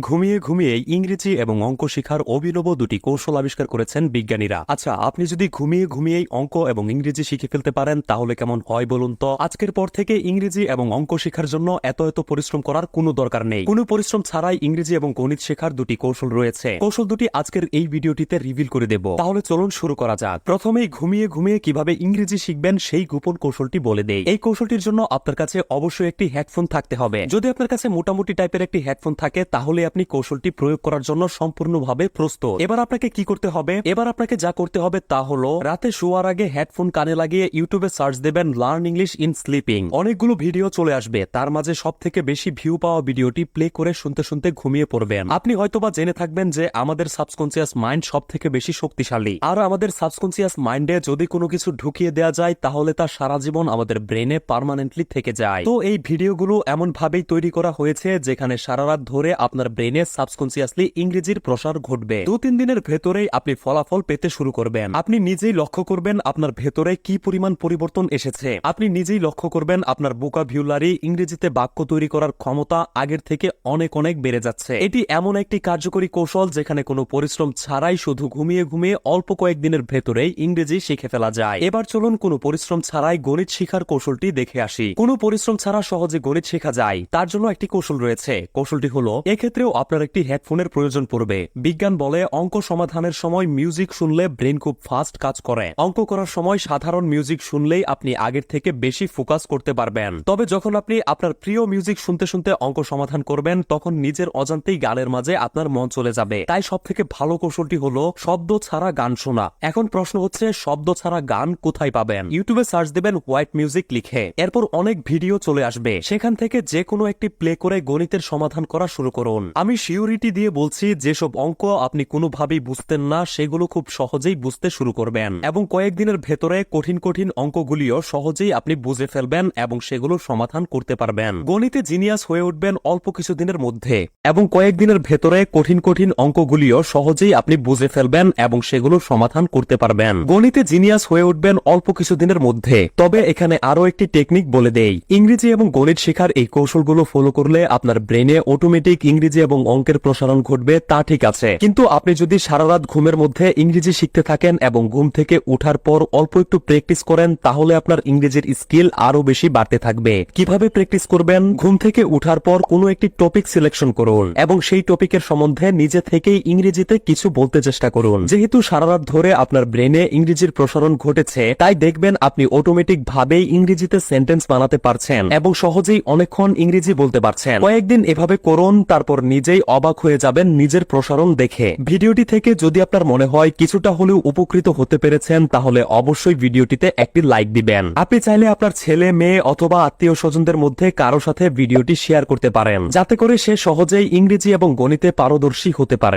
ঘুমিয়ে ঘুমিয়ে ইংরেজি এবং অঙ্ক শেখার অভিনব দুটি কৌশল আবিষ্কার করেছেন বিজ্ঞানীরা। আচ্ছা আপনি যদি ঘুমিয়ে ঘুমিয়েই অঙ্ক এবং ইংরেজি শিখে ফেলতে পারেন, তাহলে কেমন হয় বলুন তো? আজকের পর থেকে ইংরেজি এবং অঙ্ক শেখার জন্য এত এত পরিশ্রম করার কোনো দরকার নেই। কোনো পরিশ্রম ছাড়াই ইংরেজি এবং গণিত শেখার দুটি কৌশল রয়েছে। কৌশল দুটি আজকের এই ভিডিওটিতে রিভিল করে দেব। তাহলে চলুন শুরু করা যাক। প্রথমেই ঘুমিয়ে ঘুমিয়ে কীভাবে ইংরেজি শিখবেন সেই গোপন কৌশলটি বলে দেই। এই কৌশলটির জন্য আপনার কাছে অবশ্যই একটি হেডফোন থাকতে হবে। যদি আপনার কাছে মোটামুটি টাইপের একটি হেডফোন থাকে, তাহলে আপনি কৌশলটি প্রয়োগ করার জন্য সম্পূর্ণভাবে প্রস্তুত। এবার আপনাকে কি করতে হবে? এবার আপনাকে যা করতে হবে তা হলো, রাতে শোয়ার আগে হেডফোন কানে লাগিয়ে ইউটিউবে সার্চ দেবেন লার্ন ইংলিশ ইন স্লিপিং। অনেকগুলো ভিডিও চলে আসবে, তার মাঝে সব থেকে বেশি ভিউ পাওয়া ভিডিওটি প্লে করে শুনতে শুনতে ঘুমিয়ে পড়বেন। আপনি হয়তোবা জেনে থাকবেন যে আমাদের সাবকনসিয়াস মাইন্ড সব থেকে বেশি শক্তিশালী। আর আমাদের সাবকনসিয়াস মাইন্ডে যদি কোনো কিছু ঢুকিয়ে দেওয়া যায়, তাহলে তা সারা জীবন আমাদের ব্রেনে পার্মানেন্টলি থেকে যায়। তো এই ভিডিওগুলো এমন ভাবেই তৈরি করা হয়েছে, যেখানে সারা রাত ধরে আপনার ব্রেনে সাবকনসিয়াসলি ইংরেজির প্রসার ঘটবে। দু তিন দিনের ভেতরেই আপনি ফলাফল পেতে শুরু করবেন। আপনি নিজেই লক্ষ্য করবেন আপনার ভেতরে কি পরিমাণ পরিবর্তন এসেছে। আপনি নিজেই লক্ষ্য করবেন আপনার বোকা ভিউলারি ইংরেজিতে বাক্য তৈরি করার ক্ষমতা আগের থেকে অনেক অনেক বেড়ে যাচ্ছে। এটি এমন একটি কার্যকরী কৌশল যেখানে কোনো পরিশ্রম ছাড়াই শুধু ঘুমিয়ে ঘুমিয়ে অল্প কয়েকদিনের ভেতরেই ইংরেজি শিখে ফেলা যায়। এবার চলুন কোনো পরিশ্রম ছাড়াই গণিত শিখার কৌশলটি দেখে আসি। কোনো পরিশ্রম ছাড়া সহজে গণিত শেখা যায়। তার জন্য একটি কৌশল রয়েছে। কৌশলটি হলো এক্ষেত্রেও আপনার একটি হেডফোনের প্রয়োজন পড়বে। বিজ্ঞান বলে অঙ্ক সমাধানের সময় মিউজিক শুনলে ব্রেন খুব ফাস্ট কাজ করে। অঙ্ক করার সময় সাধারণ মিউজিক শুনলেই আপনি আগের থেকে বেশি ফোকাস করতে পারবেন। তবে যখন আপনি আপনার প্রিয় মিউজিক শুনতে শুনতে অঙ্ক সমাধান করবেন, তখন নিজের অজান্তেই গানের মাঝে আপনার মন চলে যাবে। তাই সব থেকে ভালো কৌশলটি হলো শব্দ ছাড়া গান শোনা। এখন প্রশ্ন হচ্ছে, শব্দ ছাড়া গান কোথায় পাবেন? ইউটিউবে সার্চ দেবেন হোয়াইট মিউজিক লিখে। এরপর অনেক ভিডিও চলে আসবে। সেখান থেকে যে কোনো একটি প্লে করে গণিতের সমাধান করা শুরু করুন। আমি সিউরিটি দিয়ে বলছি, যেসব অঙ্ক আপনি কোনোভাবেই বুঝতেন না, সেগুলো খুব সহজেই বুঝতে শুরু করবেন। এবং কয়েকদিনের ভেতরে কঠিন কঠিন অঙ্কগুলিও সহজেই আপনি বুঝে ফেলবেন এবং সেগুলো সমাধান করতে পারবেন। গণিতে জিনিয়াস হয়ে উঠবেন অল্প কিছুদিনের মধ্যে। এবং কয়েকদিনের ভেতরে কঠিন কঠিন অঙ্কগুলিও সহজেই আপনি বুঝে ফেলবেন এবং সেগুলো সমাধান করতে পারবেন। গণিতে জিনিয়াস হয়ে উঠবেন অল্প কিছুদিনের মধ্যে। তবে এখানে আরও একটি টেকনিক বলে দেই। ইংরেজি এবং গণিত শেখার এই কৌশলগুলো ফলো করলে আপনার ব্রেনে অটোমেটিক ইংরেজি এবং অঙ্কের প্রসারণ ঘটবে, তা ঠিক আছে। কিন্তু আপনি যদি সারা রাত ঘুমের মধ্যে ইংরেজি শিখতে থাকেন এবং ঘুম থেকে উঠার পর অল্প একটু প্র্যাকটিস করেন, তাহলে আপনার ইংরেজির স্কিল আরও বেশি বাড়তে থাকবে। কীভাবে প্র্যাকটিস করবেন? ঘুম থেকে উঠার পর কোনো একটি টপিক সিলেকশন করুন এবং সেই টপিকের সম্বন্ধে নিজে থেকেই ইংরেজিতে কিছু বলতে চেষ্টা করুন। যেহেতু সারা রাত ধরে আপনার ব্রেনে ইংরেজির প্রসারণ ঘটেছে, তাই দেখবেন আপনি অটোমেটিক ভাবেই ইংরেজিতে সেন্টেন্স বানাতে পারছেন এবং সহজেই অনেকক্ষণ ইংরেজি বলতে পারছেন। কয়েকদিন এভাবে করুন, তারপর নিজেই অবাক হয়ে যাবেন নিজের প্রসারণ দেখে। ভিডিওটি থেকে যদি আপনার মনে হয় কিছুটা হলেও উপকৃত হতে পেরেছেন, তাহলে অবশ্যই ভিডিওটিতে একটি লাইক দিবেন। আপনি চাইলে আপনার ছেলে, মেয়ে অথবা আত্মীয় স্বজনদের মধ্যে কারও সাথে ভিডিওটি শেয়ার করতে পারেন, যাতে করে সে সহজেই ইংরেজি এবং গণিতে পারদর্শী হতে পারে।